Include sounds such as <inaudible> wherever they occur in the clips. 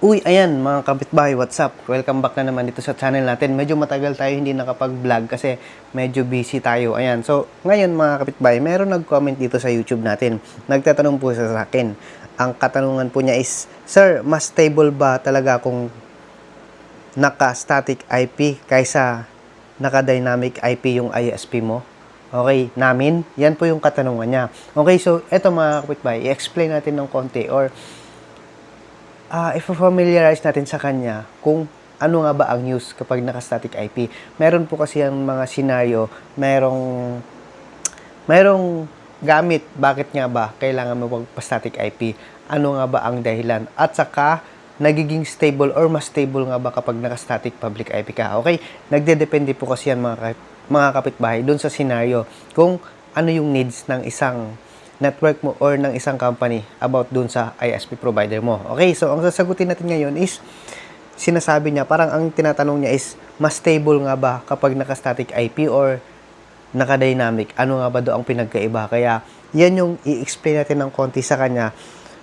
Uy, ayan mga kapitbahay, what's up? Welcome back na naman dito sa channel natin. Medyo matagal tayo hindi nakapag-vlog kasi medyo busy tayo. Ayan, so ngayon mga kapitbahay, meron nag-comment dito sa YouTube natin. Nagtatanong po sa akin. Ang katanungan po niya is, Sir, mas stable ba talaga kung naka-static IP kaysa naka-dynamic IP yung ISP mo? Okay, namin? Yan po yung katanungan niya. Okay, so eto mga kapitbahay, i-explain natin ng konti or ah i-familiarize natin sa kanya kung ano nga ba ang use kapag naka-static IP. Meron po kasi ang mga scenario, merong merong gamit, bakit nga ba kailangan mo magpa-static IP? Ano nga ba ang dahilan? At saka, nagiging stable or mas stable nga ba kapag naka-static public IP ka? Okay? Nagdedepende po kasi yan mga, mga kapitbahay doon sa scenario kung ano yung needs ng isang network mo or ng isang company about dun sa ISP provider mo. Okay, so ang sasagutin natin ngayon is sinasabi niya, parang ang tinatanong niya is mas stable nga ba kapag naka-static IP or naka-dynamic? Ano nga ba do ang pinagkaiba? Kaya yan yung i-explain natin ng konti sa kanya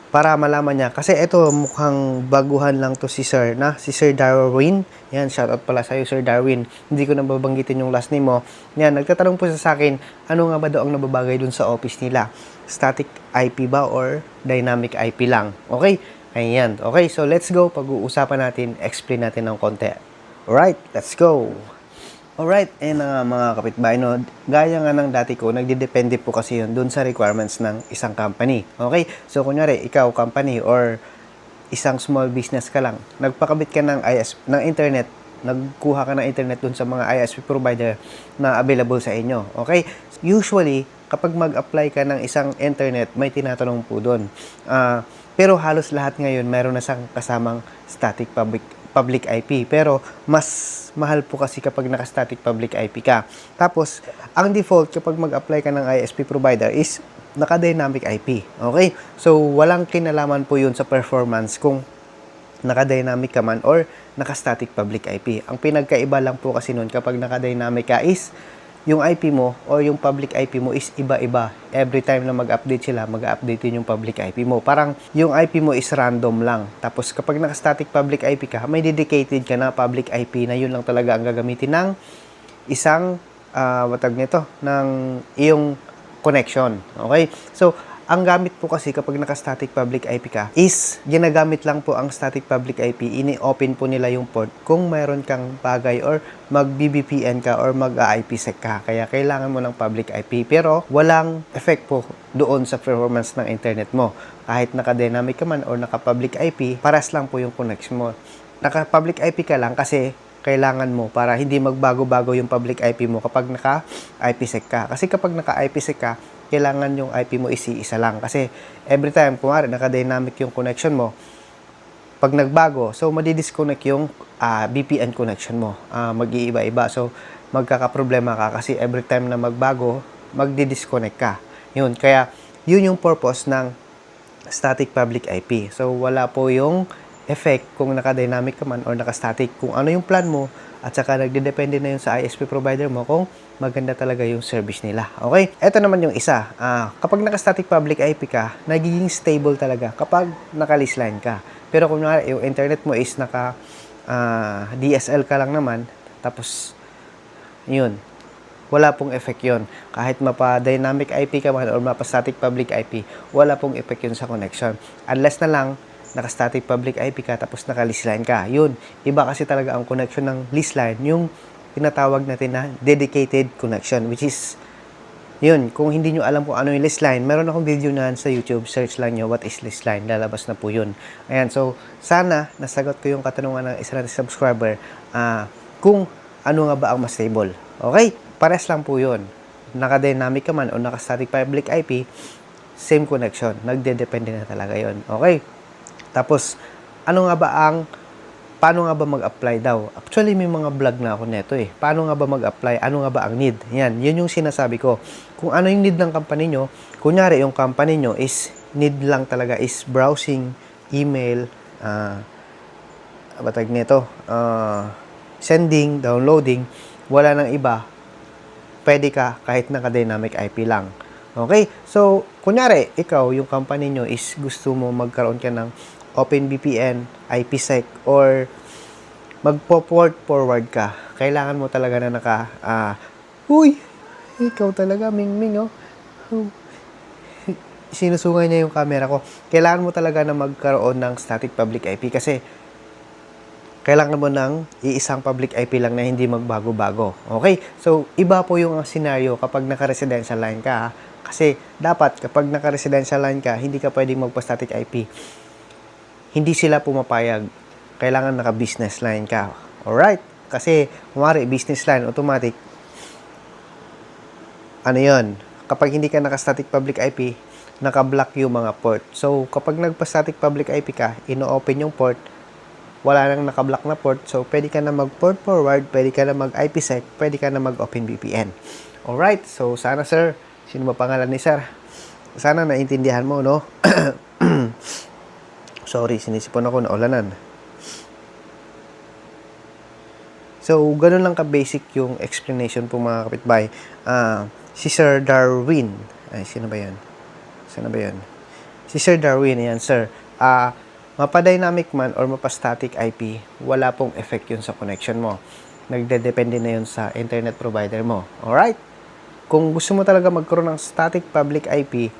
para malaman niya. Kasi ito mukhang baguhan lang to si Sir na, si Sir Darwin. Yan, shoutout pala sa'yo Sir Darwin. Hindi ko na babanggitin yung last name mo. Yan, nagtatanong po sa akin, ano nga ba daw ang nababagay dun sa office nila? Static IP ba or dynamic IP lang? Okay? Ayan. Okay, so let's go. Pag-uusapan natin, explain natin ng konti. Alright, let's go. Alright, na nga mga kapitbahay, no? gaya nga ng dati ko, nagdidepende po kasi yun dun sa requirements ng isang company. Okay? So, kunyari, ikaw, company, or isang small business ka lang, nagpakabit ka ng, IS, ng internet, nagkuha ka ng internet dun sa mga ISP provider na available sa inyo. Okay? Usually, kapag mag-apply ka ng isang internet, may tinatanong po dun. Ah, pero halos lahat ngayon, meron na siyang kasamang static public public IP. Pero, mas mahal po kasi kapag naka-static public IP ka. Tapos, ang default kapag mag-apply ka ng ISP provider is naka-dynamic IP. Okay? So, walang kinalaman po yun sa performance kung naka-dynamic ka man or naka-static public IP. Ang pinagkaiba lang po kasi nun kapag naka-dynamic ka is yung IP mo or yung public IP mo is iba-iba. Every time na mag-update sila, mag-update din yung public IP mo. Parang yung IP mo is random lang. Tapos kapag naka-static public IP ka, may dedicated ka na public IP na yun lang talaga ang gagamitin ng isang uh, watag nito ng iyong connection. Okay? So, ang gamit po kasi kapag naka-static public IP ka is ginagamit lang po ang static public IP, ini-open po nila yung port kung mayroon kang bagay or mag-BBPN ka or mag-IPsec ka. Kaya kailangan mo ng public IP pero walang effect po doon sa performance ng internet mo. Kahit naka-dynamic ka man or naka-public IP, paras lang po yung connection mo. Naka-public IP ka lang kasi kailangan mo para hindi magbago-bago yung public IP mo kapag naka IPsec ka. Kasi kapag naka IPsec ka, kailangan yung IP mo isi-isa lang. Kasi every time, kumari, naka-dynamic yung connection mo, pag nagbago, so madidisconnect yung ah, VPN connection mo. Ah, mag-iiba-iba. So, magkakaproblema ka kasi every time na magbago, magdi-disconnect ka. Yun. Kaya, yun yung purpose ng static public IP. So, wala po yung effect kung naka-dynamic ka man or naka-static. Kung ano yung plan mo, at saka nagdedepende na yun sa ISP provider mo kung maganda talaga yung service nila. Okay? Ito naman yung isa. Ah, kapag naka-static public IP ka, nagiging stable talaga kapag naka-lease line ka. Pero kung nga, yung internet mo is naka ah, DSL ka lang naman, tapos yun, wala pong effect yun. Kahit mapa-dynamic IP ka man or mapa-static public IP, wala pong effect yun sa connection. Unless na lang, naka-static public IP ka tapos naka-lease line ka. Yun, iba kasi talaga ang connection ng lease line, yung tinatawag natin na dedicated connection, which is, yun, kung hindi nyo alam kung ano yung lease line, meron akong video na sa YouTube, search lang nyo what is lease line, lalabas na po yun. Ayan, so, sana nasagot ko yung katanungan ng isa natin subscriber, ah, kung ano nga ba ang mas stable. Okay? Pares lang po yun. Naka-dynamic ka man o naka-static public IP, same connection. Nagde-depende na talaga yon Okay? Tapos, ano nga ba ang, paano nga ba mag-apply daw? Actually, may mga vlog na ako neto eh. Paano nga ba mag-apply? Ano nga ba ang need? Yan, yun yung sinasabi ko. Kung ano yung need ng company nyo, kunyari yung company nyo is, need lang talaga is browsing, email, ah, batag nito, ah, sending, downloading, wala nang iba, pwede ka kahit naka-dynamic IP lang. Okay? So, kunyari, ikaw, yung company nyo is gusto mo magkaroon ka ng OpenVPN, IPsec, or magpo-port forward ka, kailangan mo talaga na naka, ah, uy, ikaw talaga, Mingming, oh. Oh. <laughs> Sinusungay niya yung camera ko. Kailangan mo talaga na magkaroon ng static public IP kasi kailangan mo ng iisang public IP lang na hindi magbago-bago. Okay? So, iba po yung scenario kapag naka-residential line ka. Kasi, dapat kapag naka-residential line ka, hindi ka pwedeng magpa-static IP. Hindi sila pumapayag. Kailangan naka-business line ka. Alright? Kasi, kumari, business line, automatic, ano yon kapag hindi ka naka-static public IP, naka-block yung mga port. So, kapag nagpa-static public IP ka, ino-open yung port, wala nang naka-block na port, so pwede ka na mag-port forward, pwede ka na mag-IPsec, pwede ka na mag-OpenVPN. Alright, so sana sir, sino ba pangalan ni sir? Sana naintindihan mo, no? <clears throat> Sorry, sinisipon ako na ulanan. So, ganun lang ka-basic yung explanation po mga kapitbahay. Ah, si Sir Darwin, ay, sino ba yan? Sino ba yan? Si Sir Darwin, yan, sir. Ah, mapa-dynamic man or mapa-static IP, wala pong effect yun sa connection mo. Nagde-depende na yun sa internet provider mo. Alright? Kung gusto mo talaga magkaroon ng static public IP,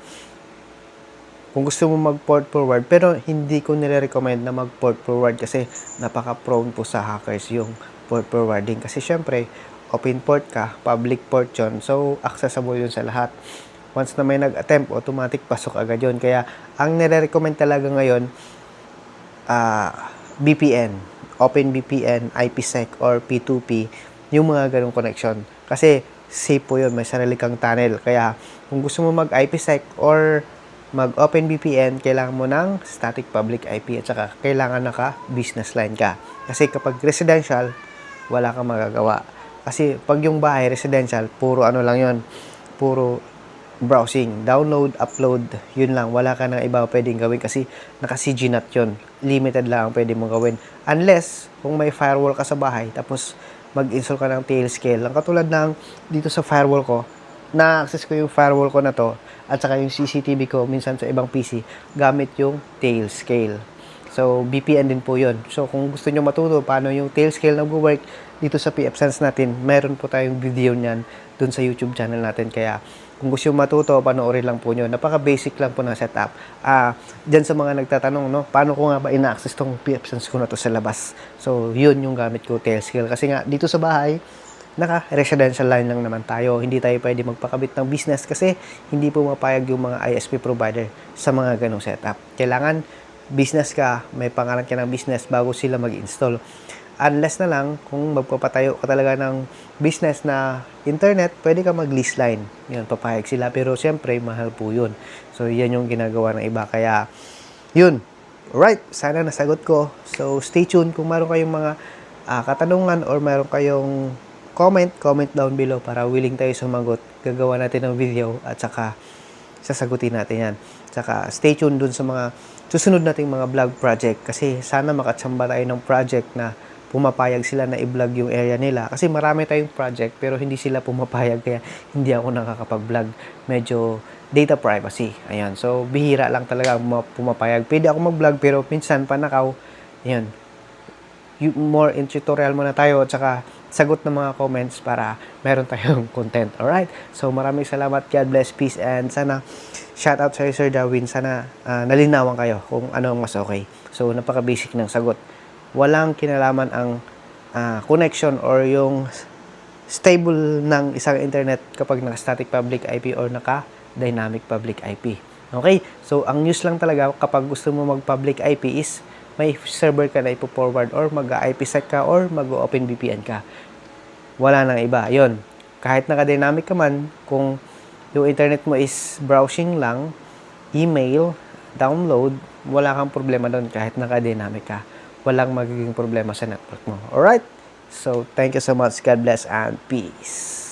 kung gusto mo mag-port forward, pero hindi ko nire-recommend na mag-port forward kasi napaka-prone po sa hackers yung port forwarding. Kasi syempre, open port ka, public port yun, so accessible yun sa lahat. Once na may nag-attempt, automatic pasok agad yun. Kaya, ang nire-recommend talaga ngayon, ah VPN, Open VPN, IPsec, or P2P, yung mga ganong connection. Kasi, safe po yun, may sarili kang tunnel. Kaya, kung gusto mo mag-IPsec or mag-Open VPN, kailangan mo ng static public IP at saka kailangan naka-business line ka. Kasi kapag residential, wala kang magagawa. Kasi pag yung bahay residential, puro ano lang yon puro browsing, download, upload, yun lang. Wala ka nang iba pwedeng gawin kasi naka-CGNAT yun. Limited lang ang pwede mong gawin. Unless, kung may firewall ka sa bahay, tapos mag-install ka ng Tailscale. Ang katulad ng dito sa firewall ko, na-access ko yung firewall ko na to, at saka yung CCTV ko, minsan sa ibang PC, gamit yung Tailscale. So, VPN din po yun. So, kung gusto nyo matuto paano yung Tailscale nag-work dito sa PF Sense natin, meron po tayong video niyan dun sa YouTube channel natin. Kaya, kung gusto nyo matuto, panoorin lang po nyo. Napaka-basic lang po ng setup. Ah, dyan sa mga nagtatanong, no, paano ko nga ba ina-access tong PF Sense ko na to sa labas? So, yun yung gamit ko, Tailscale. Kasi nga, dito sa bahay, naka-residential line lang naman tayo. Hindi tayo pwede magpakabit ng business kasi hindi po mapayag yung mga ISP provider sa mga ganong setup. Kailangan business ka, may pangalan ka ng business bago sila mag-install. Unless na lang, kung magpapatayo ka talaga ng business na internet, pwede ka mag-lease line. Yun, papayag sila. Pero siyempre, mahal po yun. So, yan yung ginagawa ng iba. Kaya, yun. Alright, sana nasagot ko. So, stay tuned kung meron kayong mga ah, katanungan or meron kayong comment, comment down below para willing tayo sumagot. Gagawa natin ng video at saka sasagutin natin yan. Saka stay tuned dun sa mga susunod nating mga vlog project kasi sana makatsamba tayo ng project na pumapayag sila na i-vlog yung area nila. Kasi marami tayong project pero hindi sila pumapayag kaya hindi ako nakakapag-vlog. Medyo data privacy. Ayan. So, bihira lang talaga pumapayag. Pwede ako mag-vlog pero minsan panakaw. Ayan. Y- more in tutorial muna tayo at saka sagot ng mga comments para meron tayong <laughs> content. Alright? So, maraming salamat. God bless, peace, and sana shout out sa Sir Darwin. Sana ah, nalinawan kayo kung ano ang mas okay. So, napaka-basic ng sagot. Walang kinalaman ang ah, connection or yung stable ng isang internet kapag naka-static public IP or naka-dynamic public IP. Okay? So, ang news lang talaga kapag gusto mo mag-public IP is may server ka na ipo-forward or mag-IPsec ka or mag-open VPN ka. Wala nang iba. Yon. Kahit naka-dynamic ka man, kung yung internet mo is browsing lang, email, download, wala kang problema doon kahit naka-dynamic ka. Walang magiging problema sa network mo. Alright? So, thank you so much. God bless and peace.